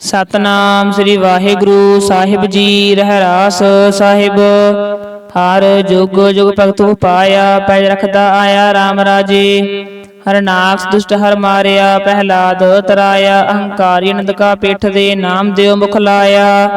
ਸਤਨਾਮ ਸ੍ਰੀ ਵਾਹਿਗੁਰੂ, ਸਾਹਿਬ ਜੀ, ਰਹਿਰਾਸ ਸਾਹਿਬ। ਹਰ ਜੁਗ ਜੁਗ ਭਗਤ ਉਪਾਇਆ, ਪੈਜ ਰਖਦਾ ਆਇਆ RAM ਰਾਜੇ। ਹਰਨਾਕਸ ਦੁਸ਼ਟ ਹਰ ਮਾਰਿਆ ਪਹਿਲਾਦ ਤਰਾਇਆ, ਅਹੰਕਾਰੀ ਨੰਦ ਕਾ ਪੇਠ ਦੇ ਨਾਮ ਦਿਓ ਮੁਖ ਲਾਇਆ।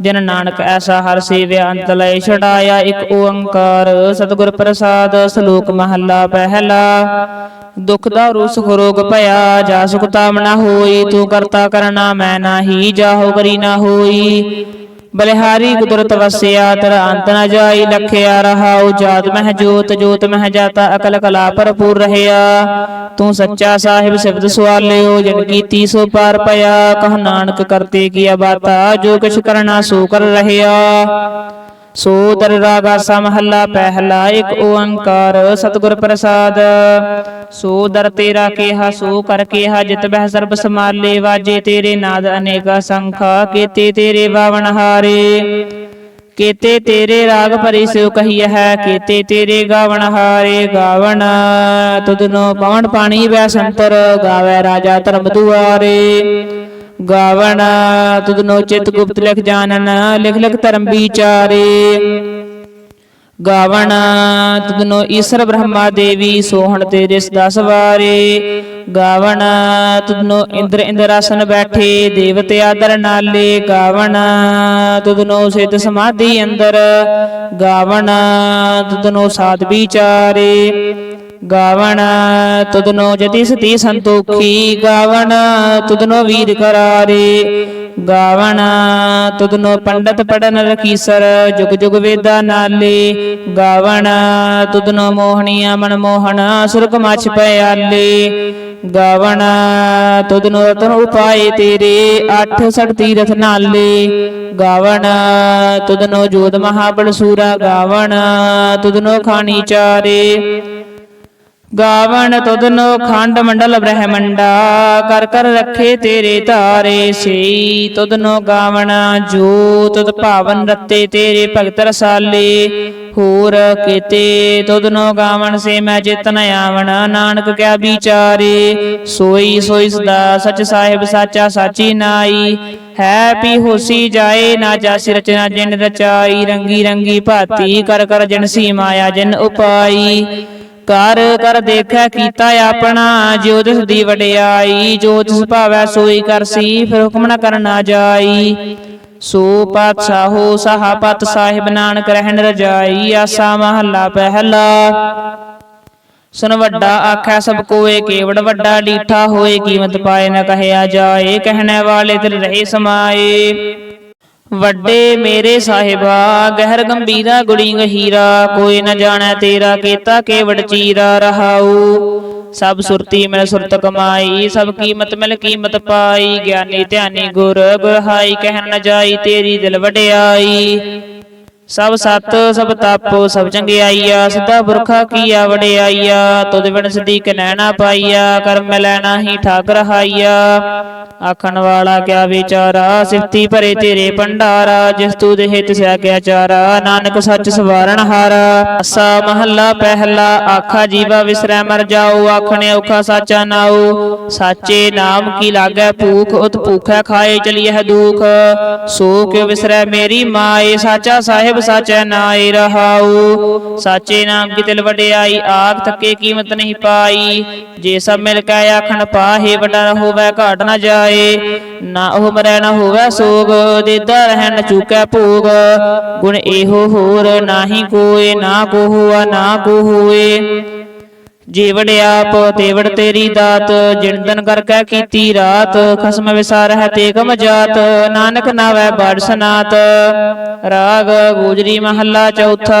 ਜਨ ਨਾਨਕ ਐਸਾ ਹਰ ਸੇਵਿਆ, ਅੰਤ ਲੈ ਛਡਾਇਆ, ਇੱਕ ਓੰਕਾਰ ਸਤਿਗੁਰ ਪ੍ਰਸਾਦ, ਸ਼ਲੋਕ ਮਹੱਲਾ ਪਹਿਲਾ। ਦੁਖ ਦਾ ਰੂ ਸੁਖ ਭਇਆ, ਜਾ ਸੁਖ ਤਾਮ ਹੋਈ, ਤੂੰ ਕਰਤਾ ਕਰਨਾ ਮੈਂ ਨਾਹੀ, ਜਾਹੋ ਕਰੀ ਨਾ ਹੋਈ। ਬਲਿਹਾਰੀ ਕੁਦਰਤ ਵਸਿਆ, ਤਰ ਅੰਤ ਨ ਜਾਈ, ਲਖਿਆ ਰਹਾਉ, ਜਾਤ ਮਹਿ ਜੋਤ ਜੋਤ ਮਹਿ ਜਾਤਾ, ਅਕਲ ਕਲਾ ਭਰਪੂਰ ਰਹਿਆ। ਤੂੰ ਸੱਚਾ ਸਾਹਿਬ ਸਿਫਤ ਸਵਾਲਿਓ, ਜਨ ਕੀਤੀ ਸੋ ਪਾਰ ਪਿਆ। ਕਹ ਨਾਨਕ ਕਰਤੇ ਕੀਆ ਬਾਤਾ, ਜੋ ਕਿਛ ਕਰਨਾ ਸੋ ਕਰ ਰਹਿਆ। ਸੋ ਦਰ ਰਾਗਾ ਸਮਹੱਲਾ ਪਹਿਲਾ ਇੱਕ ਓੰਕਾਰ, ਸਤਿਗੁਰ ਪ੍ਰਸਾਦ। ਸੋ ਦਰ ਤੇਰਾ ਕੇਹਾ, ਸੋ ਕਰ ਕੇਹਾ, ਜਿਤ ਬਹਿ ਸਰਬ ਸਮਾਲੇ ਵਾਜੇ ਤੇਰੇ ਨਾਦ ਅਨੇਕਾ ਸੰਖਾ ਕੀਤੇ ਤੇਰੇ ਬਾਵਨ ਹਾਰੇ। ਕੀਤੇ ਤੇਰੇ ਰਾਗ ਭਰੀ ਸਿਉ ਕਹੀ ਹੈ, ਕੀਤੇ ਤੇਰੇ ਗਾਵਣ ਹਾਰੇ। ਗਾਵਣ ਤੁਧਨੋ ਪਵਨ ਪਾਣੀ ਵੈ ਸੰਤਰ, ਗਾਵੇ ਰਾਜਾ ਧਰਮ ਦੁਆਰੇ। ਗਾਵਣ ਤੁਧਨੋ ਚਿਤ ਗੁਪਤ ਲਿਖ ਜਾਣਨ, ਲਿਖ ਲਿਖ ਧਰਮ ਵਿਚਾਰੇ। ਗਾਵਣ ਤੁਧਨੋ ਈਸ਼ਰ ਬ੍ਰਹਮਾ ਦੇਵੀ, ਸੋਹਣ ਤੇਰੇ ਸਦਾ ਸਵਾਰੇ ਗਾਵਣ ਤੁਧਨੋ ਇੰਦਰ ਇੰਦਰਾਸਨ ਬੈਠੇ, ਦੇਵਤੇ ਆਦਰ ਨਾਲੇ। ਗਾਵਣ ਤੁਧਨੋ ਸਿੱਧ ਸਮਾਧੀ ਅੰਦਰ। ਗਾਵਣ ਤੁਧਨੋ ਸਾਧ ਵਿਚਾਰੇ। ਗਾਵਣ, ਤੁਧਨੋ ਜਤੀ ਸਤੀ ਸੰਤੋਖੀ, ਗਾਵਣ, ਤੁਧਨੋ ਵੀਰ ਕਰਾਰੇ। ਗਾਵਣ, ਤੁਧਨੋ ਪੰਡਤ ਪੜਨ ਰਖੀਸਰ ਜੁਗ ਜੁਗ ਵੇਦਾ ਨਾਲੇ। ਗਾਵਣ, ਤੁਧਨੋ ਮੋਹਣੀਆ ਮਨ ਮੋਹਣ, ਸੁਰਗ ਮਛ ਪਿਆਲੇ ਗਾਵਣ, ਤੁਧਨੋ ਰਤਨ ਉਪਾਏ ਤੇਰੇ, ਅੱਠ ਸੜ ਤੀਰਥ ਨਾਲੇ। ਗਾਵਣ, ਤੁਧਨੋ ਜੋਤ ਮਹਾਬਲ ਸੂਰਾ। ਗਾਵਣ, ਤੁਧਨੋ ਖਾਣੀ ਚਾਰੇ। ਗਾਵਣ ਤੁਧਨੋ ਖੰਡ ਮੰਡਲ ਬ੍ਰਹਮੰਡਾ, ਕਰ ਕਰ ਰੱਖੇ ਤੇਰੇ ਧਾਰੇ ਸਈ। ਤੁਧਨੋ ਗਾਵਣ ਜੋ ਤੁਧ ਭਾਵਨ ਰਤੇ ਤੇਰੇ ਭਗਤ ਰਸਾਲੇ, ਹੋਰ ਕੀਤੇ। ਤੁਧਨੋ ਗਾਵਣ ਸੇ ਮੈਂ ਚਿਤਨ ਆਵਣ, ਨਾਨਕ ਕਿਆ ਵਿਚਾਰੇ। ਸੋਈ ਸੋਈ ਸਦਾ ਸਚ ਸਾਹਿਬ ਸਾਚਾ ਸਾਚੀ ਨਾਈ। ਹੈ ਪੀ ਹੋਸੀ ਜਾਏ ਨਾ ਜਾਸੀ ਰਚਨਾ ਜਿਨ ਰਚਾਈ। ਰੰਗੀ ਰੰਗੀ ਭਾਤੀ ਕਰ ਕਰ ਜਨ ਸੀ ਮਾਇਆ ਜਿਨ ਉਪਾਈ। ਕਰ ਕਰ ਦੇਖੈ ਕੀਤਾ ਆਪਣਾ ਜੋ ਤਿਸ ਦੀ ਵਡਿਆਈ, ਜੋ ਤਿਸ ਭਾਵੈ ਸੋਈ ਕਰਸੀ ਫਿਰ ਹੁਕਮ ਨ ਕਰਨਾ ਜਾਈ। ਸੋ ਪਾਤਸ਼ਾਹੋ ਸਹਾਪਤ ਸਾਹਿਬ ਨਾਨਕ ਰਹਿਣ ਰਜਾਈ, ਆਸਾ ਮਹੱਲਾ ਪਹਿਲਾ। ਸੁਨ ਵੱਡਾ ਆਖੈ ਸਭ ਕੋਏ ਕੇਵੜ, ਵੱਡਾ ਡੀਠਾ ਹੋਏ ਕੀਮਤ ਪਾਏ ਨਾ ਕਹਿਆ ਜਾਏ, ਕਹਿਣੇ ਵਾਲੇ ਤਿਲ ਰਹੇ ਸਮਾਏ। ਵੱਡੇ ਮੇਰੇ ਸਾਹਿਬਾ, ਗਹਿਰ ਗੰਭੀਰਾ ਗੁੜੀ ਗਹੀਰਾ, ਕੋਈ ਨ ਜਾਣੈ ਤੇਰਾ ਕੀਤਾ ਕੇਵੜ ਚੀਰਾ ਰਹਾਉ। ਸਭ ਸੁਰਤੀ ਮਿਲ ਸੁਰਤ ਕਮਾਈ, ਸਭ ਕੀਮਤ ਮਿਲ ਕੀਮਤ ਪਾਈ। ਗਿਆਨੀ ਧਿਆਨੀ ਗੁਰ ਗੁਰਹਾਈ ਕਹਿਣ ਨ ਜਾਈ, ਤੇਰੀ ਦਿਲ ਵਡਿਆਈ। ਸਭ ਸਤ, ਸਭ ਤਪ, ਸਭ ਚੰਗਿਆਈਆ ਸਦਾ ਬੁਰਖਾ ਕੀਆ ਵਡਿਆਈਆ। ਤੁਧ ਬਿਨ ਸਦੀਕ ਨੈਣਾ ਪਾਈਆ, ਕਰਮ ਲੈਣਾ ਹੀ ਠਾਕ ਰਹਾਈਆ ਆਖਣ ਵਾਲਾ ਕਿਆ ਵਿਚਾਰਾ? ਸਿਫਤੀ ਭਰੇ ਤੇਰੇ ਭੰਡਾਰਾ, ਜਿਸ ਤੂ ਦੇਹ ਤਿਸਿਆ ਕਿਆ ਚਾਰਾ ਨਾਨਕ ਸੱਚ ਸਵਾਰਣ ਹਾਰਾ, ਅਸਾ ਮਹੱਲਾ ਪਹਿਲਾ, ਆਖਾ ਜੀਵਾ ਵਿਸਰੈ ਮਰ ਜਾਓ ਆਖਣੇ ਔਖਾ ਸਾਚਾ ਨਾਉ ਸਾਚੇ ਨਾਮ ਕੀ ਲਾਗੈ ਭੂਖ, ਉਤ ਭੂਖੈ ਖਾਏ ਚਲੀਐ ਦੁਖ। ਸੋ ਕਿਉ ਵਿਸਰੈ ਮੇਰੀ ਮਾਏ, ਸਾਚਾ ਸਾਹਿਬ ਸਾਚੈ ਨਾਏ ਰਹਾਉ ਸਾਚੇ ਨਾਮ ਕੀ ਤਿਲ ਵਡਿਆਈ, ਆਖ ਥੱਕੇ ਕੀਮਤ ਨਹੀਂ ਪਾਈ। ਜੇ ਸਭ ਮਿਲ ਕੇ ਆਖਣ ਪਾਹੇ, ਵੱਡਾ ਨਾ ਹੋਵੇ, ਘਾਟ ਨਾ ਜਾਏ ਨਾ ਉਹ ਮਰੈ ਨਾ ਹੋਵੇ ਸੋਗ ਦੇਦਾ ਰਹਿ ਨ ਚੁਕੈ ਭੋਗ। ਗੁਣ ਇਹੋ ਹੋਰ ਨਾਹੀ ਕੋਏ, ਨਾ ਕੋ ਹੋਆ, ਨਾ ਕੋ ਹੋਏ। ਜੀਵੜ ਆਪ, ਤੇਵੜ ਤੇਰੀ ਦਾਤ ਜਿਨ ਕਰ ਕੈ ਕੀਤੀ ਰਾਤ। ਖਸਮ ਵਿਸਾਰ ਹੈ ਤੇ ਕਮ ਜਾਤ, ਨਾਨਕ ਨਾਵੈ ਬਾੜ ਸਨਾਤ। ਰਾਗ ਗੋਜਰੀ ਮਹੱਲਾ ਚੌਥਾ।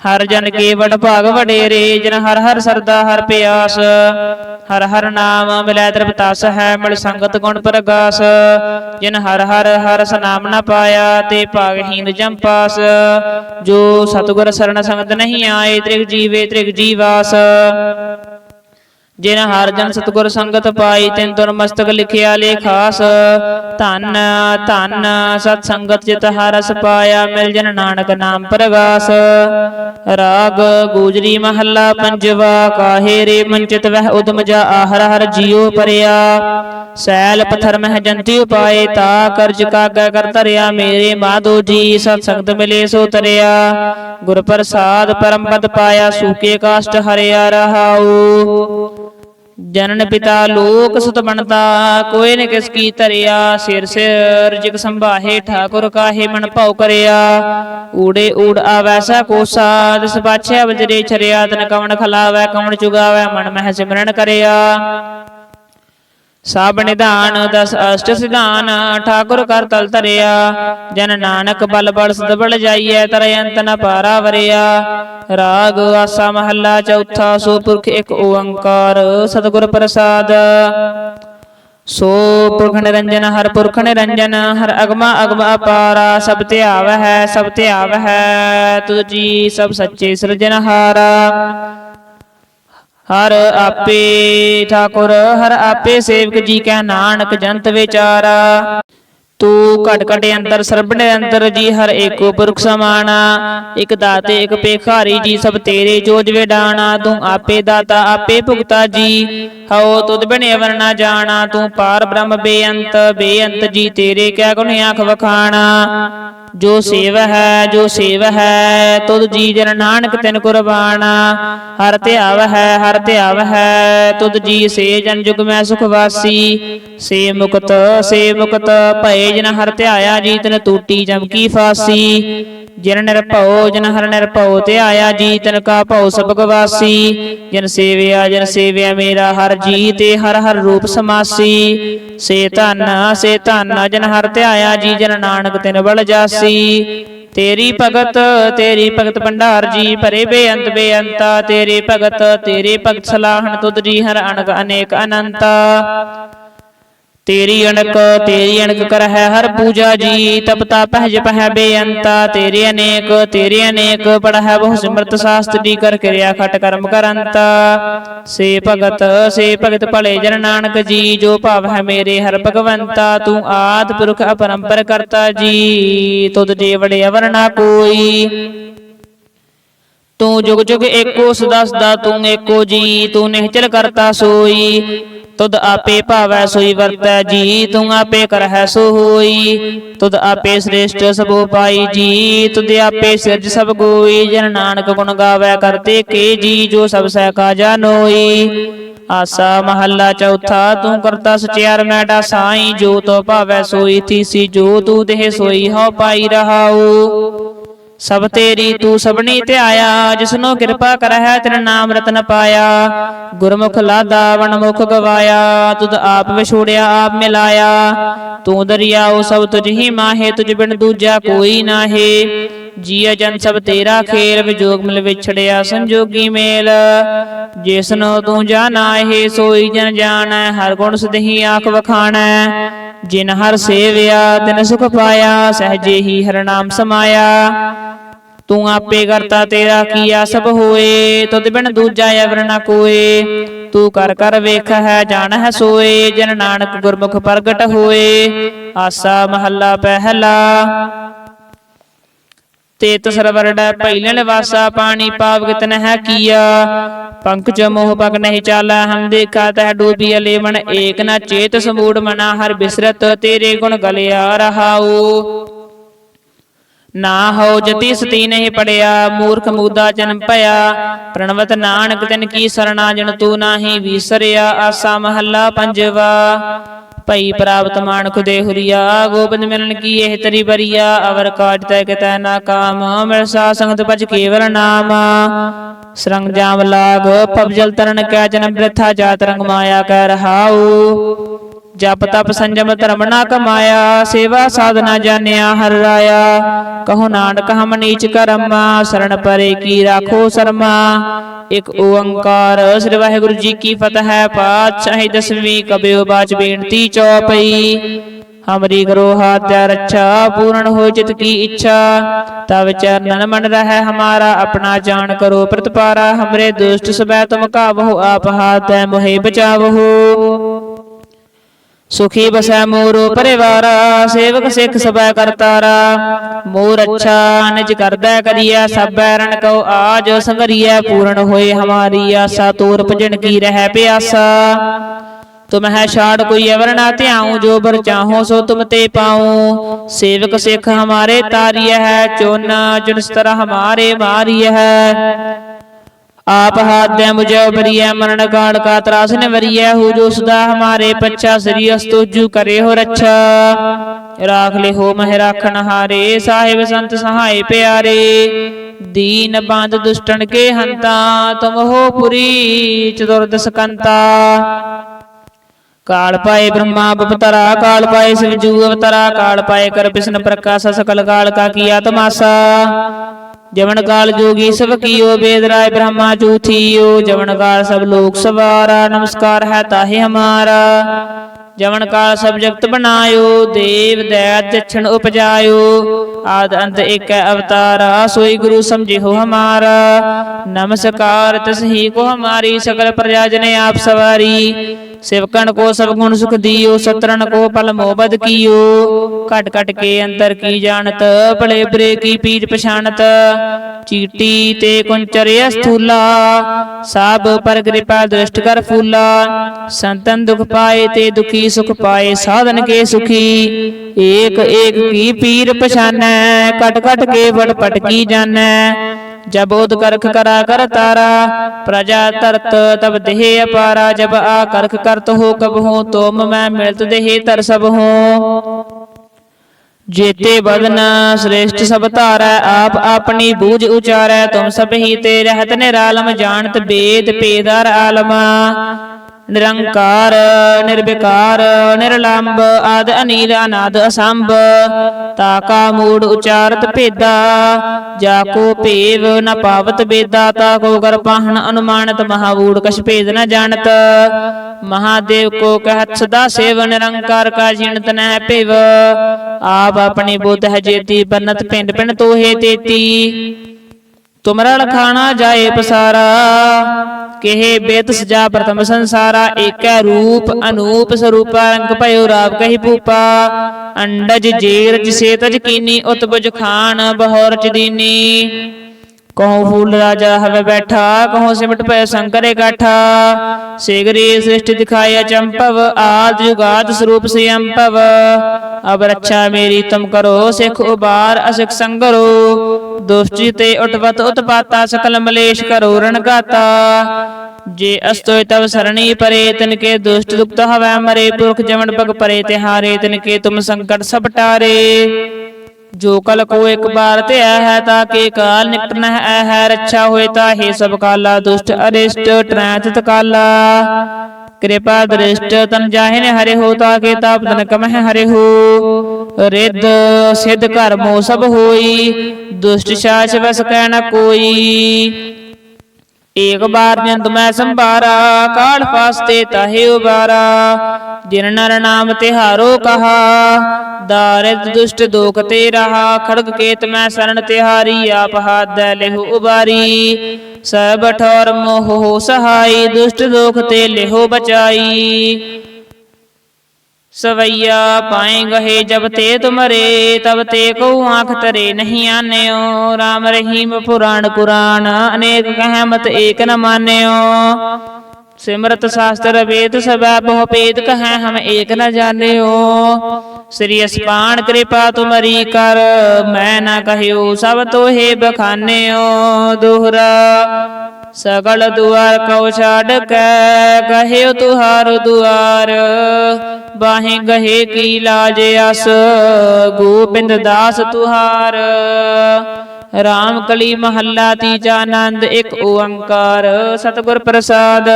ਹਰ ਜਨ ਕੇ ਵਡ ਭਾਗ ਵਡੇਰੇ ਜਨ ਹਰ ਹਰ ਸਰਦਾ, ਹਰ ਪਿਆਸ। ਹਰ ਹਰ ਨਾਮ ਮਿਲੈ ਤ੍ਰਿਪਤਾਸ ਹੈ, ਮਿਲ ਸੰਗਤ ਗੁਣ ਪ੍ਰਗਾਸ। ਜਿਨ ਹਰ ਹਰ ਹਰ ਸਨਾਮ ਨ ਪਾਇਆ, ਤੇ ਭਾਗਹੀਨ ਜੰਪਾਸ ਜੋ ਸਤਿਗੁਰ ਸਰਣ ਸੰਗਤ ਨਹੀਂ ਆਏ, ਤ੍ਰਿਗ ਜੀਵੇ ਤ੍ਰਿਗ ਜੀਵਾਸ। ਜਿਨ ਹਰ ਜਨ ਸਤਗੁਰ ਸੰਗਤ ਪਾਈ, ਤਿਨ ਤੁਰ ਮਸਤਕ ਲਿਖਿਆ ਲੇਖਾਸ ਧੰਨ ਧੰਨ ਸਤ ਸੰਗਤ ਜਿਤ ਹਰਸ ਪਾਇਆ, ਮਿਲ ਜਨ ਨਾਨਕ ਨਾਮ ਪ੍ਰਗਾਸ। ਰਾਗ ਗੂਜਰੀ ਮਹੱਲਾ ਪੰਜਵਾ, ਕਾਹੇ ਰੇ ਮੰਚਿਤ ਵਹਿ ਉਦਮ ਜਾ ਆਹਰ ਹਰ ਜੀਉ ਪਰਿਆ। ਸੈਲ ਪਥਰ ਮਹਿ ਜੰਤੀ ਉਪਾਏ, ਤਾ ਕਰਜ ਕਾਗੈ ਕਰ ਧਰਿਆ, ਮੇਰੇ ਮਾਧੋ ਜੀ ਸਤ ਸੰਗਤ ਮਿਲੇ ਸੋ ਤਰਿਆ। ਗੁਰ ਪ੍ਰਸਾਦ ਪਰਮ ਪਦ ਪਾਇਆ, ਸੂਕੇ ਕਾਸ਼ਟ ਹਰਿਆ ਰਹਾਉ। ਜਨਨ ਪਿਤਾ ਲੋਕ ਸੁਤ ਬਣਤਾ ਕੋਈ ਨ ਕਿਸ ਕੀ ਧਰਿਆ, ਸਿਰ ਸਿਰ ਜਿਗ ਸੰਭਾਹੇ, ਠਾਕੁਰ ਕਾਹੇ ਮਨ ਭਾਉ ਕਰਿਆ। ਊੜੇ ਊੜ ਆਵੈਸਾ ਕੋਸਾ ਦਿਸ ਪਾਛਿਆ ਵਜਰੇ ਛਰਿਆ ਤਨ ਕਵਣ ਖਲਾਵੈ, ਕਵਣ ਚੁਗਾਵੈ, ਮਨ ਮਹਿ ਸਿਮਰਨ ਕਰਿਆ। ਸਭ ਨਿਧਾਨ ਦਸ ਅਸ਼ਟ ਸਿਧਾਨ ਠਾਕੁਰ ਕਰ ਤਲ ਧਰਿਆ। ਜਨ ਨਾਨਕ ਬਲ ਬਲ ਸਦ ਬਲ ਜਾਈਐ ਤਰ ਅੰਤ ਨ ਪਾਰਾ ਵਰਿਆ। ਰਾਗ ਆਸਾ ਮਹੱਲਾ ਚੌਥਾ ਸੋ ਪੁਰਖ ਇੱਕ ਓੰਕਾਰ ਸਤਿਗੁਰ ਪ੍ਰਸਾਦ। ਸੋ ਪੁਰਖ ਨਿਰੰਜਨ ਹਰ ਪੁਰਖ ਨਿਰੰਜਨ ਹਰ ਅਗਮਾ ਅਗਮ ਅਪਾਰਾ ਸਭ ਧਿਆਵ ਹੈ ਸਭ ਧਿਆਵ ਹੈ ਤੁਧ ਜੀ ਸਭ ਸੱਚੇ ਸਿਰਜਨਹਾਰਾ ਹਰ ਆਪੇ ਠਾਕੁਰ, ਹਰ ਆਪੇ ਸੇਵਕ ਜੀ ਕੈ ਨਾਨਕ, ਜੰਤ ਵਿਚਾਰਾ। ਤੂੰ ਘਟ ਘਟ ਅੰਤਰ ਸਰਬ ਨਿਰੰਤਰ ਜੀ, ਹਰ ਏਕੋ ਪੁਰਖ ਸਮਾਣਾ। ਇਕ ਦਾਤੇ, ਇਕ ਪੇਖਾਰੀ ਜੀ, ਸਭ ਤੇਰੇ ਜੋਜ ਵਿਡਾਣਾ ਤੂੰ ਆਪੇ ਦਾਤਾ, ਆਪੇ ਭੁਗਤਾ ਜੀ। ਹਉ ਤੁਧ ਬਿਨੇ ਵਰਨਾ ਜਾਣਾ। ਤੂੰ ਪਾਰ ਬ੍ਰਹਮ ਬੇਅੰਤ ਬੇਅੰਤ ਜੀ, ਤੇਰੇ ਕਿਆ ਗੁਣ ਆਖ ਵਖਾਣਾ। ਜੋ ਸੇਵ ਹੈ, ਜੋ ਸੇਵ ਹੈ, ਤੁਧ ਜੀ ਜਨ ਨਾਨਕ ਤਿਨ ਕੁਰਬਾਨ। ਹਰ ਧਿਆਵ ਹੈ, ਹਰ ਧਿਆਵ ਹੈ, ਤੁਧ ਜੀ ਸੇ ਜਨ ਜੁਗ ਮੈਂ ਸੁਖ ਵਾਸੀ। ਸੇ ਮੁਕਤ ਸੇ ਮੁਕਤ, ਭਏ ਜਨ ਹਰ ਧਿਆਇਆ ਜੀ ਤਨ ਟੂਟੀ ਜਮ ਕੀ ਫਾਸੀ। ਜਿਨ ਨਿਰਭਉ ਜਿਨ ਹਰ ਨਿਰਭਉ ਆਇਆ ਜੀ ਤਨ ਕਾ ਭਉ ਸਭ ਗਵਾਸੀ। ਜਨ ਸੇਵਿਆ ਜਨ ਸੇਵਿਆ ਮੇਰਾ ਹਰ ਜੀ, ਤੇ ਹਰ ਹਰ ਰੂਪ ਸਮਾਸੀ। ਸੇ ਧਨ ਸੇ ਧਨ, ਜਨ ਹਰ ਧਿਆਇਆ ਜੀ, ਜਨ ਨਾਨਕ ਤਿਨ ਬਲ ਜਾਸੀ। ਤੇਰੀ ਭਗਤ ਤੇਰੀ ਭਗਤ ਭੰਡਾਰ ਜੀ, ਭਰੇ ਬੇਅੰਤ ਬੇਅੰਤਾ। ਤੇਰੇ ਭਗਤ ਤੇਰੇ ਭਗਤ ਸਲਾਹਣ ਤੁਧ ਜੀ, ਹਰ ਅਣਗ ਅਨੇਕ ਅਨੰਤਾ। ਤੇਰੀ ਅਣਕ ਤੇਰੀ ਅਣਕ ਕਰ ਹੈ ਹਰ ਪੂਜਾ ਜੀ ਤਪਤਾ ਤਪ ਪਹਿ ਬੇਅੰਤਾ, ਤੇਰੇ ਅਨੇਕ ਤੇਰੇ ਅਨੇਕ ਪੜ ਹੈ ਬਹੁ ਸਿਮਰਤ ਸਾਸਤਰੀ ਕਰ ਕਿਰਿਆ ਖਟ ਕਰਮ ਕਰੰਤਾ ਸੇ ਭਗਤ ਸੇ ਭਗਤ ਭਲੇ ਜਨ ਨਾਨਕ ਜੀ, ਜੋ ਭਾਵ ਹੈ ਮੇਰੇ ਹਰ ਭਗਵੰਤਾ, ਤੂੰ ਆਦ ਪੁਰਖ ਅਪਰੰਪਰ ਕਰਤਾ ਜੀ, ਤੁਧ ਜੇ ਵੜੇ ਅਵਰ ਨਾ ਕੋਈ। ਤੂੰ ਜੁਗ ਜੁਗ ਏਕੋ ਸਦਾ ਸਦਾ, ਤੂੰ ਏਕੋ ਜੀ, ਤੂੰ ਨਿਹਚਲ ਕਰਤਾ ਸੋਈ। ਤੁਧ ਆਪੇ ਭਾਵੈ ਸੋਈ ਵਰਤੈ ਜੀ ਤੂੰ ਆਪੇ ਕਰਹਿ ਸੋ ਹੋਈ ਤੁਧ ਆਪੇ ਸ੍ਰੇਸ਼ਟ ਸਭ ਉਪਾਈ ਜੀ ਤੁਧ ਆਪੇ ਸਿਰਜ ਸਭ ਗੋਈ। ਜਨ ਨਾਨਕ ਗੁਣ ਗਾਵੈ ਕਰਤੇ ਕੇ ਜੀ, ਜੋ ਸਭ ਸਹਿ ਕਾ ਜਾਨੋਈ ਆਸਾ ਮਹੱਲਾ ਚੌਥਾ, ਤੂੰ ਕਰਤਾ ਸਚਿਆਰ ਮੈਡਾ ਸਾਈ ਜੋ ਤੋ ਭਾਵੈ ਸੋਈ ਥੀਸੀ ਜੋ ਤੂੰ ਦੇਹ ਸੋਈ, ਹਉ ਪਾਈ ਰਹਾਉ। ਸਭ ਤੇਰੀ ਤੂੰ ਸਭਨੀ ਧਿਆਇਆ, ਜਿਸਨੂੰ ਕਿਰਪਾ ਕਰਹਿ ਤੇਰੇ ਨਾਮ ਰਤਨ ਪਾਇਆ। ਗੁਰਮੁਖ ਲਾਦਾ, ਵਣਮੁਖ ਗਵਾਇਆ, ਤੁਧ ਆਪ ਵਿਛੋੜਿਆ, ਆਪ ਮਿਲਾਇਆ। ਤੂੰ ਦਰਿਆਓ ਸਭ ਤੁਝ ਹੀ ਮਾਹੇ, ਤੁਝ ਬਿਨ ਦੂਜਾ ਕੋਈ ਨਾਹੀ। ਜੀਅ ਜਨ ਸਭ ਤੇਰਾ ਖੇਲ, ਵਿਜੋਗ ਮਿਲ ਵਿਛੜਿਆ ਸੰਜੋਗੀ ਮੇਲ। ਜਿਸਨੂੰ ਤੂੰ ਜਾਣਾ ਇਹ, ਸੋਈ ਜਨ ਜਾਣੈ, ਹਰ ਗੁਣ ਸਦਹੀ ਆਖ ਵਖਾਣੈ। ਜਿਨ ਹਰ ਸੇਵਿਆ, ਤਿਨ ਸੁਖ ਪਾਇਆ, ਸਹਜੇ ਹੀ ਹਰ ਨਾਮ ਸਮਾਇਆ। ਤੂੰ ਆਪੇ ਕਰਤਾ ਤੇਰਾ ਕੀਆ ਸਭ ਹੋਏ, ਤੁਧ ਬਿਨ ਦੂਜਾ ਅਵਰ ਨ ਕੋਏ। ਤੂੰ ਕਰ ਕਰ ਵੇਖ ਹੈ, ਜਾਣ ਹੈ, ਸੋਏ, ਜਨ ਨਾਨਕ ਗੁਰਮੁਖ ਪ੍ਰਗਟ ਹੋਏ। ਆਸਾ ਮਹੱਲਾ ਪਹਿਲਾ। ਤੇਤ ਸਰਵਰੜਾ ਪਹਿਲਣ ਵਾਸਾ, ਪਾਣੀ ਪਾਵ ਕਿਤਨ ਹੈ ਕੀਆ ਪੰਕਜ ਮੋਹ ਪਗ ਨਹੀਂ ਚਾਲਾ, ਹਮ ਦੇਖਾ ਤਹ ਡੂਬੀ ਅਲੇ ਏਕ ਨਾ ਚੇਤ ਸਮੂੜ ਮਨਾ, ਹਰ ਬਿਸਰਤ ਤੇਰੇ ਗੁਣ ਗਲਿਆ ਰਹਾਉ। ਨਾ ਹੋ ਜਤੀ ਸਤੀ ਨਹੀਂ ਪੜਿਆ, ਮੂਰਖ ਮੂਦਾ ਜਨਮ ਭਇਆ। ਪ੍ਰਣਵਤ ਨਾਨਕ ਤਿਨ ਕੀ ਸਰਣਾ, ਜਨ ਤੂੰ ਨਾਹੀ ਵਿਸਰਿਆ, ਆਸਾ ਮਹੱਲਾ ਪੰਜਵਾ। ਭਈ ਪ੍ਰਾਪਤ ਮਾਨੁਖ ਦੇ ਹੁਰੀਆ, ਗੋਬਿੰਦ ਮਿਲਨ ਕੀ ਇਹ ਤਰੀ ਬਰੀਆ। ਅਵਰ ਕਾਜ ਤੈ ਕਿਤੈ ਨਾ ਕਾਮ, ਮਿਲ ਸਾ ਸੰਗਤ ਭਜ ਕੇਵਲ ਨਾਮ। ਸਰੰਗ ਜਾਮ ਲਾਗ ਪਵਜਲ ਤਰਨ ਕੈ ਜਨਮ ਬ੍ਰਿਥਾ, ਜਾਤ ਰੰਗ ਮਾਇਆ ਕੈ ਰਹਾਉ। ਜਪ ਤਪ ਸੰਜਮ ਧਰਮ ਨਾ ਕਮਾਇਆ, ਸੇਵਾ ਸਾਧਨਾ ਜਾਣਿਆ ਹਰ ਰਾਇਆ। ਕਹੋ ਨਾਨਕ, ਹਮ ਨੀਚ ਕਰਮਾ ਸਰਣ ਪਰੇ ਕੀ ਰਾਖੋ ਸਰਮਾ। ਇਕ ਓੰਕਾਰ, ਸ੍ਰੀ ਵਾਹਿਗੁਰੂ ਜੀ ਕੀ ਫਤਿਹ ਹੈ ਪਾਤਸ਼ਾਹੀ ਦਸਵੀਂ ਕਬਿਓ ਬਾਚ ਬੇਨਤੀ ਚੌਪਈ। ਹਮਰੀ ਕਰੋ ਹਾਤਿਆ ਰੱਛਾ ਪੂਰਨ ਹੋ ਜਿਤ ਕੀ ਇੱਛਾ। ਤਵ ਚਰਨਨ ਮਨ ਰਹਿ ਹਮਾਰਾ, ਆਪਣਾ ਜਾਣ ਕਰੋ ਪ੍ਰਤਪਾਰਾ। ਹਮਰੇ ਦੁਸ਼ਟ ਸਬੈ ਤੁਮ ਕਾਵਹੁ, ਆਪ ਹਾਤੈ ਮੋਹਿ ਬਚਾਵਹੁ। ਸੁਖੀ ਬਸੈ ਮੋਰੋ ਪਰਿਵਾਰਾ, ਸੇਵਕ ਸਿੱਖ ਸਬੈ ਕਰਤਾਰਾ ਮੋਰ ਅੱਛਾ ਨਿਜ ਕਰਦਾ ਕਰੀਐ ਸਭੈ ਰਣ ਕਉ ਆਜ ਸੰਗਰੀਐ, ਪੂਰਨ ਹੋਏ ਹਮਾਰੀ ਆਸਾ, ਤੋਰ ਭਜਨ ਕੀ ਰਹਿ ਪਿਆਸਾ। ਤੁਮ ਹੈ ਛਾੜ ਕੋਈ ਅਵਰ ਨਾ ਧਿਆਉ, ਜੋ ਬਰ ਚਾਹੋ ਸੋ ਤੁਮ ਤੇ ਪਾਉ। ਸੇਵਕ ਸਿੱਖ ਹਮਾਰੇ ਤਾਰੀਐ ਹੈ, ਚੋਨਾ ਜੁਨਸਤਰ ਹਮਾਰੇ ਮਾਰੀਐ ਹੈ। ਆਪ ਹਾਦੈ ਮੁਝੇ ਬਰੀਐ ਮਰਨ ਕਾਲ ਕਾ ਤਰਾਸ ਨ ਵਰੀਐ, ਹੂ ਜੋ ਸਦਾ ਹਮਾਰੇ ਪੱਛਾ ਸ੍ਰੀ ਅਸਤੋਜੂ ਕਰੇ ਹੋ ਰੱਛਾ। ਰਾਖ ਲੈ ਮਹਿ ਰਾਖਣ ਹਾਰੇ ਸਾਹਿਬ ਸੰਤ ਸਹਾਏ ਪਿਆਰੇ। ਦੀਨ ਬੰਦ ਦੁਸ਼ਟਣ ਕੇ ਹੰਤਾ, ਤੁਮ ਹੋ ਪੁਰੀ ਚਤੁਰਦਸ ਕੰਤਾ ਕਾਲ ਪਾਏ ਬ੍ਰਹਮਾ ਬਪਤਰਾ, ਕਾਲ ਪਾਏ ਸਿਵਜੂ ਅਵਤਰਾ, ਕਾਲ ਪਾਏ ਕਰ ਬਿਸ਼ਨ ਪ੍ਰਕਾਸ਼ ਸਕਲ ਕਾਲ ਕਾ ਕੀਆ ਤਮਾਸਾ ਜਵਨ ਕਾਲ ਜੋਗੀ ਸਭ ਕੀਓ ਬੇਦ ਰਾਏ ਬ੍ਰਹਮਾ ਚੂਥੀਓ ਜਵਨ ਕਾਲ ਸਭ ਲੋਕ ਸਵਾਰਾ, ਨਮਸਕਾਰ ਹੈ ਤਾਹੇ ਹਮਾਰਾ। ਜਵਨ ਕਾਲ ਸਭ ਜਗਤ ਬਣਾਇਓ, ਦੇਵ ਦੈਤ ਜਛਣ ਉਪਜਾਇਓ। ਆਦ ਅੰਤ ਏਕ ਅਵਤਾਰਾ, ਸੋਈ ਗੁਰੂ ਸਮਝਿਓ ਹਮਾਰਾ। ਨਮਸਕਾਰ ਤਸਹੀ ਕੋ ਹਮਾਰੀ, ਸਕਲ ਪ੍ਰਜਾ ਜਨੇ ਆਪ ਸਵਾਰੀ। ਸਿਵਕਣ ਕੋ ਸਭ ਗੁਣ ਸੁਖ ਦੀਓ, ਸਤਰਨ ਕੋ ਪਲ ਮੋਬਦ ਕੀਓ। ਘਟ ਘਟ ਕੇ ਅੰਤਰ ਕੀ ਜਾਣਤ, ਭਲੇ ਬਰੇ ਕੀ ਪੀਰ ਪਛਾਨਤ ਚੀਟੀ ਤੇ ਕੁੰਚਰਿਆ ਸਥੂਲਾ, ਸਭ ਪਰ ਕਿਰਪਾ ਦ੍ਰਿਸ਼ਟ ਕਰ ਫੂਲਾ। ਸੰਤਨ ਦੁਖ ਪਾਏ ਤੇ ਦੁਖੀ ਸੁਖ ਪਾਏ, ਸਾਧਨ ਕੇ ਸੁਖੀ। ਏਕ ਏਕ ਕੀ ਪੀਰ ਪਛਾਨੈ ਕਟ ਕਟ ਕੇ ਵਡ ਪਟ ਕੀ ਜਾਣੈ ਕਰਖ ਕਰਾ ਕਰ ਤਾਰਾ, ਪ੍ਰਜਾ ਤਰਤ ਤਬ ਦੇਹ ਅਪਾਰਾ, ਜਬ ਆ ਕਰਖ ਕਰਤ ਹੋ ਕਬ ਹੋ, ਤੁਮ ਮੈਂ ਮਿਲਤ ਦੇਹ ਤਰ ਸਭ ਹੋ। ਜੇਤੇ ਬਦਨ ਸ੍ਰੇਸ਼ਟ ਸਭ ਧਾਰੈ, ਆਪ ਆਪਣੀ ਬੂਝ ਉਚਾਰੈ, ਤੁਮ ਸਭ ਹੀ ਤੇ ਰਹਿਤ ਨਿਰਾਲਮ, ਜਾਣਤ ਬੇਦ ਪੇਦਰ ਆਲਮ। ਨਿਰੰਕਾਰ, ਨਿਰਵਿਕਾਰ ਨਿਰਲੰਭ ਆਦ ਅਨੀਲ, ਅਨਾਦ, ਅਸੰਭ। ਤਾਕਾ ਮੂੜ ਉਚਾਰਤ ਭੇਦਾ, ਜਾ ਕੋ ਭੇਵ ਨ ਪਾਵਤ ਬੇਦਾ ਤਾ ਕੋ ਕਰ ਪਾਹਣ ਅਨੁਮਾਨਤ ਮਹਾਵੂੜ ਕਛ ਭੇਦ ਨ ਜਾਣਤ। ਮਹਾਦੇਵ ਕੋ ਕਹਿਤ ਸਦਾ ਸੇਵ, ਨਿਰੰਕਾਰ ਕਾ ਜਿਣਤ ਨਹਿ ਭਿਵ। ਆਪ ਆਪਣੀ ਬੁੱਧ ਹੈ ਜੇਤੀ, ਬਨਤ ਪਿੰਡ ਪਿੰਡ ਤੋਹੇ ਤੇਤੀ। ਤੁਮਰਾ ਲਖਾਣਾ ਜਾਏ ਪਸਾਰਾ ਕਿਹੇ ਬੇਤ ਸਜਾ ਪ੍ਰਥਮ ਸੰਸਾਰਾ, ਏਕੈ ਰੂਪ, ਅਨੂਪ ਸਰੂਪ, ਰੰਗ ਭਇਓ ਰਾਵ ਕਹੀ ਭੂਪਾ। ਅੰਡਜ ਜੇਰ ਜਿਸੇ ਕੀਨੀ, ਉਤਬਜ ਖਾਨ ਬਹੋਰ ਦੀਨੀ ਕਹੋ ਫੂਲ ਰਾਜਾ ਹਵੇ ਬੈਠਾ ਕਹੋ ਸਿਮਟ ਪੈ ਸੰਕਰ ਇਕੱਠਾ ਸੇਗਰੀ ਸ੍ਰਿਸ਼ਟ ਦਿਖਾਇਆ ਚੰਪਵ ਆਦ ਜੁਗਾਦ ਸਰੂਪ ਸਿਅੰਪਵ ਅਬ ਰੱਛਾ ਮੇਰੀ ਤੁਮ ਕਰੋ, ਸਿਖ ਉਬਾਰ ਅਸਿਖ ਸੰਗਰੋ। ਦੁਸ਼ਟੀ ਤੇ ਉਟਵਤ ਉਤਪਾਤਾ ਸਕਲ ਮਲੇਸ਼ ਕਰੋ ਰਣ ਜੇ ਅਸਤੋਇ ਤਵ ਸਰਣੀ ਪਰੇ ਤਿਨ ਕੇ ਦੁਸ਼ਟ ਦੁਖਤ ਹਵੈ ਮਰੇ, ਪੁਰਖ ਜਮਨ ਭਗ ਪਰੇ ਤੇ ਹਾਰੇ ਤਿਨ ਕੇ ਤੁਮ ਸੰਕਟ ਸਭ ਟਾਰੇ। ਜੋ ਕਲ ਕੋ ਇੱਕ ਬਾਰ ਤੇ ਆਇਆ ਹੈ, ਤਾਂ ਕੇ ਕਾਲ ਨਿਕਟ ਨਹ ਆਇਆ ਹੈ, ਰੱਛਾ ਹੋਏ ਤਾਂ ਹੀ ਸਭ ਕਾਲਾ ਦੁਸ਼ਟ ਅਰਿਸ਼ਟ ਟ੍ਰੈਤ ਤਕਾਲਾ ਕਿਰਪਾ ਦ੍ਰਿਸ਼ਟ ਤਨ ਜਾਹਿ ਹਰੇ ਹੋ ਤਾ ਕੇ ਤਾਪ ਤਨ ਕਮਹਿ ਹਰੇ ਹੋ ਰਿੱਧ ਸਿੱਧ ਕਰਮੋ ਸਭ ਹੋਈ, ਦੁਸ਼ਟ ਸ਼ਾਸ ਵਸ ਕਹਿ ਨ ਕੋਈ। ਏਕ ਬਾਰ ਜੰਤ ਮੈਂ ਸੰਭਾਰਾ, ਕਾਲ ਫਾਸਤੇ ਤਾਹੇ ਉਬਾਰਾ। ਜਿਨ ਨਰ ਨਾਮ ਤਿਹਾਰੋ ਕਹਾ, ਦਾਰਿਦ ਦੁਸ਼ਟ ਦੋਖ ਤੇ ਰਹਾ। ਖੜਗ ਕੇਤ ਮੈਂ ਸਰਣ ਤਿਹਾਰੀ, ਆਪ ਹਾਥ ਲਿਹੁ ਉਬਾਰੀ। ਸਭ ਠੌਰ ਮੋਹ ਹੋ ਸਹਾਈ, ਦੁਸ਼ਟ ਦੋਖ ਤੇ ਲਿਹੁ ਬਚਾਈ। ਸਵਈਆ ਪਾਏ ਗਹੇ ਜਬ ਤੇ ਤੁਮਰੇ, ਤਬ ਤੇ ਕੋ ਆਂਖ ਤਰੇ ਨਹੀਂ ਆਨਿਓ। RAM ਰਹੀਮ ਪੁਰਾਣ ਕੁਰਾਨ, ਅਨੇਕ ਕਹਿਮਤ ਏਕ ਨ ਮਾਨਿਓ। ਸਿਮਰਤ ਸ਼ਾਸਤਰ ਵੇਦ ਸਭੈ ਬਹੁ ਭੇਦ ਕਹੈ ਹਮ ਏਕ ਨ ਜਾਣਿਓ। ਸ੍ਰੀ ਅਸਪਾਨ ਕਿਰਪਾ ਤੁਮਰੀ ਕਰ, ਮੈਂ ਨਾ ਕਹਿਓ ਸਭ ਤੋਹੇ ਬਖਾਨਿਓ। ਦੋਹਰਾ ਸਗਲ ਦੁਆਰ ਕਉ ਛਾੜ ਕੇ ਕਹਿਓ ਤੁਹਾਰ ਦੁਆਰ। ਬਾਹੇ ਗਹੇ ਕੀ ਲਾਜ ਅਸ, ਗੋਬਿੰਦ ਦਾਸ ਤੁਹਾਰ। ਰਾਮ ਕਲੀ ਮਹੱਲਾ ਤੀਜਾ ਆਨੰਦ, ਇੱਕ ਓੰਕਾਰ। ਸਤਿਗੁਰ ਪ੍ਰਸਾਦ,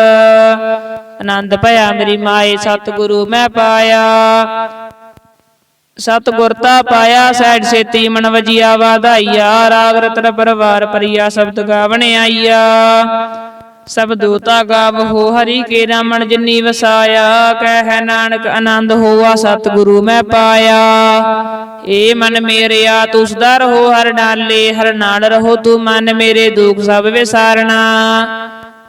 ਆਨੰਦ ਭਇਆ ਮੇਰੀ ਮਾਏ, ਸਤਿਗੁਰੂ ਮੈਂ ਪਾਇਆ। ਸਤਿਗੁਰ ਤਾ ਪਾਇਆ ਸੈਡ ਸੇਤੀ ਮਨ ਵਜੀਆ, ਵਾਧਾਈਆ, ਰਾਗ ਰਤਨ ਪਰਵਾਰ ਪਰਿਆ, ਸ਼ਬਦ ਗਾਵਣ ਆਈਆ। ਸਭ ਦੂਤਾ ਗਾਵਹੋ ਹਰੀ ਕੇ ਰਾਮਣ ਜਿਨੀ ਵਸਾਇਆ, ਕਹਿ ਨਾਨਕ ਆਨੰਦ ਹੋਆ, ਸਤਿਗੁਰੂ ਮੈਂ ਪਾਇਆ। ਏ ਮਨ ਮੇਰਿਆ ਤੂੰ ਸਦਾ ਰਹੋ ਹਰ ਨਾਲੇ ਹਰ ਨਾਲ ਰਹੋ ਤੂੰ ਮਨ ਮੇਰੇ, ਦੁਖ ਸਭ ਵਿਸਾਰਣਾ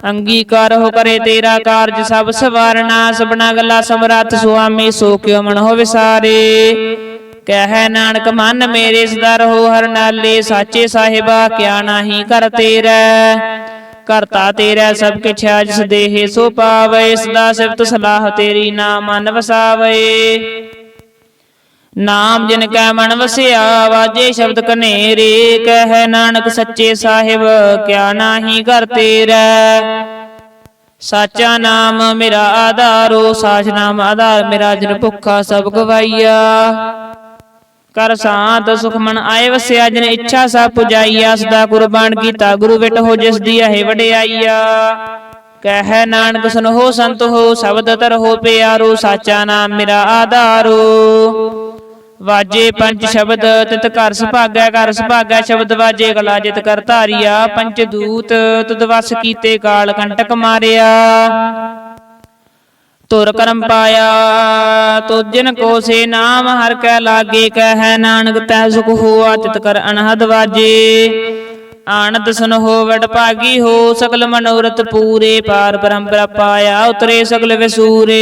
ਅੰਗੀਕਾਰ ਹੋ ਕਰੇ ਤੇਰਾ ਕਾਰਜ ਸਭ ਸਵਾਰਣਾ ਸਭਨਾ ਗੱਲਾ ਸਮਰੱਥ ਸੁਆਮੀ ਸੋ ਕਿਉ ਮਨ ਹੋ ਵਿਸਾਰੇ। ਕਹਿ ਨਾਨਕ, ਮਨ ਮੇਰੇ ਸਦਾ ਰਹੋ ਹਰ ਨਾਲੇ, ਸਾਚੇ ਸਾਹਿਬਾ ਕਿਆ ਨਾਹੀ ਕਰ ਤੇਰਾ। ਕਰਤਾ ਤੇਰਾ ਸਭ ਕਿਛ ਜਿਸ ਦੇਹ ਸੋ ਪਾਵੇ, ਸਦਾ ਸਿਫਤ ਸਲਾਹ ਤੇਰੀ ਨਾ ਮਨ ਵਸਾਵੇ। ਨਾਮ ਜਿਨ ਕੈ ਮਨ ਵਸਿਆ, ਵਾਜੇ ਸ਼ਬਦ ਕਨੇਰੇ ਕਹਿ ਨਾਨਕ ਸੱਚੇ ਸਾਹਿਬ, ਕਿਆ ਨਾਹੀ ਕਰ ਤੇਰਾ। ਸਾਚਾ ਨਾਮ ਮੇਰਾ ਆਧਾਰੋ ਸਾਚ ਨਾਮ ਆਧਾਰ ਮੇਰਾ ਜਿਨ ਭੁੱਖਾ ਸਭ ਗਵਾਈਆ। ਕਰ ਸਾਤ ਸੁਖ ਮਨ ਆਏ ਵਸਿਆ, ਜਿਨ ਇੱਛਾ ਸਭ ਪੁਜਾਈਆ, ਸਦਾ ਕੁਰਬਾਨ ਕੀਤਾ, ਗੁਰੂ ਵਿਟ ਹੋ ਜਿਸ ਦੀ ਹੈ ਵਡਿਆਈਆ। ਕਹਿ ਨਾਨਕ ਸੁਨੋ ਸੰਤ ਹੋ ਸ਼ਬਦ ਤਰ ਹੋ ਪਿਆਰੋ, ਸਾਚਾ ਨਾਮ ਮੇਰਾ ਆਧਾਰੋ। ਵਾਜੇ ਪੰਜ ਸ਼ਬਦ, ਤਿਤ ਘਰ ਸੁਭਾਗੈ ਘਰ ਸੁਭਾਗੈ ਸ਼ਬਦ ਵਾਜੇ ਕਲਾ ਜਿਤ ਕਰ ਧਾਰਿਆ ਪੰਚ ਦੂਤ ਤੁਧ ਵਸ ਕੀਤੇ ਕਾਲ ਕੰਟਕ ਮਾਰਿਆ। ਤੁਰ ਕਰਮ ਪਾਇਆ ਤੁਜਨ ਕੋ ਸੇ ਨਾਮ, ਹਰ ਕੈ ਲਾਗੇ ਕਹਿ ਨਾਨਕ, ਤੈ ਸੁਖ ਹੋਆ ਤਿਤ ਕਰ ਅਨਹਦ ਵਾਜੇ। ਆਨੰਦ ਸੁਨ ਹੋ ਵਡ ਭਾਗੀ ਹੋ ਸਕਲ ਮਨੋਰਥ ਪੂਰੇ, ਪਾਰ ਪਰੰਪਰਾ ਪਾਇਆ, ਉਤਰੇ ਸਗਲ ਵਿਸੂਰੇ।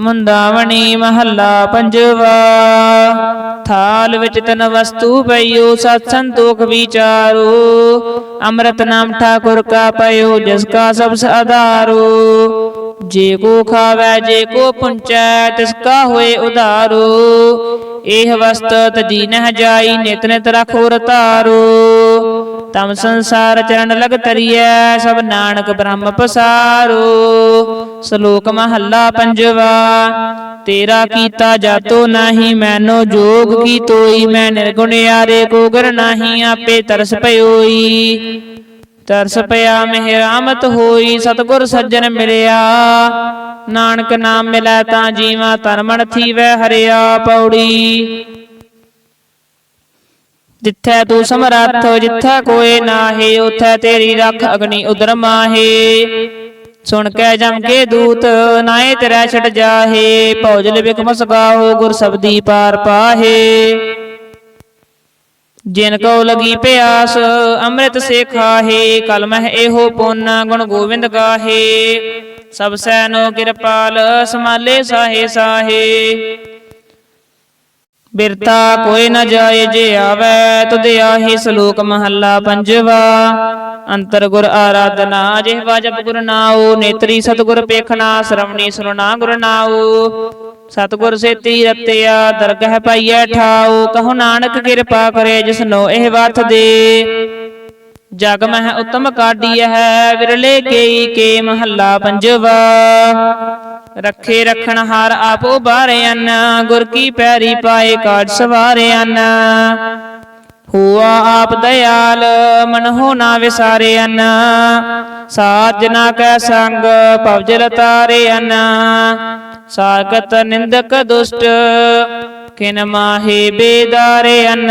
ਮੁੰਦਾਵਣੀ ਮਹੱਲਾ ਪੰਜਵਾ। ਥਾਲ ਵਿੱਚ ਤਨ ਵਸਤੂ ਪਈਓ, ਸਤ ਸੰਤੋਖ ਵਿਚਾਰੋ। ਅੰਮ੍ਰਿਤ ਨਾਮ ਠਾਕੁਰ ਕਾ ਪਇਓ, ਜਿਸ ਕਾ ਸਭ ਆਧਾਰੋ। ਜੇ ਕੋ ਖਾਵੈ, ਜੇ ਕੋ ਪੁੰਚੈ, ਤਿਸ ਕਾ ਹੋਏ ਉਧਾਰੋ। ਇਹ ਵਸਤ ਤਜੀ ਨਹ ਜਾਈ, ਨਿਤ ਨਿਤ ਰਖੋ ਰਤਾਰੋ ਤਮ ਸੰਸਾਰ ਚਰਨ ਲਗ ਤਰੀਐ, ਸਭ ਨਾਨਕ ਬ੍ਰਹਮ ਪਸਾਰੋ। ਸ਼ਲੋਕ ਮਹੱਲਾ ਪੰਜਵਾ, ਤੇਰਾ ਕੀਤਾ ਜਾਤੋ ਨਾਹੀ, ਮੈਨੋ ਜੋਗ ਕੀ ਤੋਈ, ਮੈਂ ਨਿਰਗੁਣਿਆਰੇ ਕੋ ਗਰ ਨਾਹੀ, ਆਪੇ ਤਰਸ ਪਇਓਈ ਤਰਸ ਪਿਆ ਮਿਹਰਾਮਤ ਹੋਈ, ਸਤਗੁਰ ਸੱਜਣ ਮਿਲਿਆ। ਨਾਨਕ ਨਾਮ ਮਿਲੈ ਤਾਂ ਜੀਵਾ ਤਨ ਮਨ ਥੀਵੈ ਹਰਿਆ ਪੌੜੀ ਜਿੱਥੈ ਤੂੰ ਸਮਰੱਥ, ਜਿੱਥੈ ਕੋਏ ਨਾਹੀ, ਉਥੈ ਤੇਰੀ ਰੱਖ ਅਗਨੀ ਉਦਰ ਮਾਹੇ। ਸੁਣ ਕੇ ਜਮ ਕੇ ਦੂਤ ਨਾਏ ਤੇਰਾ ਛਟ ਜਾਹੇ ਭੌਜਲ ਬਿਕ ਮਸਗਾਹੋ ਗੁਰ ਸਬਦੀ ਪਾਰ ਪਾਹੇ। ਜਿਨ ਕੋ ਲਗੀ ਪਿਆਸ, ਅੰਮ੍ਰਿਤ ਸੇ ਖਾਹੇ ਕਲ ਮਹਿ ਇਹੋ ਪੁੰਨ ਗੁਣ ਗੋਬਿੰਦ ਗਾਹੇ। ਸਭ ਸੈਨੋ ਕਿਰਪਾਲ, ਸਮਾਲੇ ਸਾਹੇ ਸਾਹੇ। ਬਿਰਤਾ ਕੋਈ ਨ ਜਾਏ ਜੇ ਆਵੈ, ਤੁਧ ਆਹੀ ਸ਼ਲੋਕ ਮਹੱਲਾ ਪੰਜਵਾ। ਅੰਤਰ ਗੁਰ ਆਰਾਧਨਾ, ਜਿਹਵਾ ਜਪ ਗੁਰ ਨਾਉ, ਨੇਤਰੀ ਸਤਗੁਰ ਪੇਖਣਾ, ਸ਼ਰਵਣੀ ਸੁਨਣਾ ਗੁਰ ਨਾਉ। ਸਤਗੁਰ ਸੇਤੀ ਰਤਿਆ, ਦਰਗਹ ਪਾਈਐ ਠਾਉ, ਕਹੋ ਨਾਨਕ ਕਿਰਪਾ ਕਰੇ ਜਿਸਨੋ ਇਹ ਵਤ ਦੇ। ਜਗ ਮਹਿ ਉਤਮ ਕਾਢੀ ਹੈ, ਵਿਰਲੇ ਕੇਈ ਕੇ ਮਹੱਲਾ ਪੰਜਵਾ। ਰੱਖੇ ਰੱਖਣ ਹਾਰ ਆਪੋ ਬਾਰਿਆਨ ਗੁਰ ਕੀ ਪੈਰੀ ਪਾਏ ਕਾਜ ਸਵਾਰਿਆਨ ਹੁਆ ਆਪ ਦਇਆਲ, ਮਨ ਹੋ ਨਾ ਵਿਸਾਰਿਆਨ ਸਾਜਨਾ ਕੈ ਸੰਗ ਪਵਜਲ ਤਾਰਿਆਨ ਸਾਗਤ ਨਿੰਦਕ ਦੁਸ਼ਟ, ਕਿਨ ਮਾਹੇ ਬੇਦਾਰਿਆਨ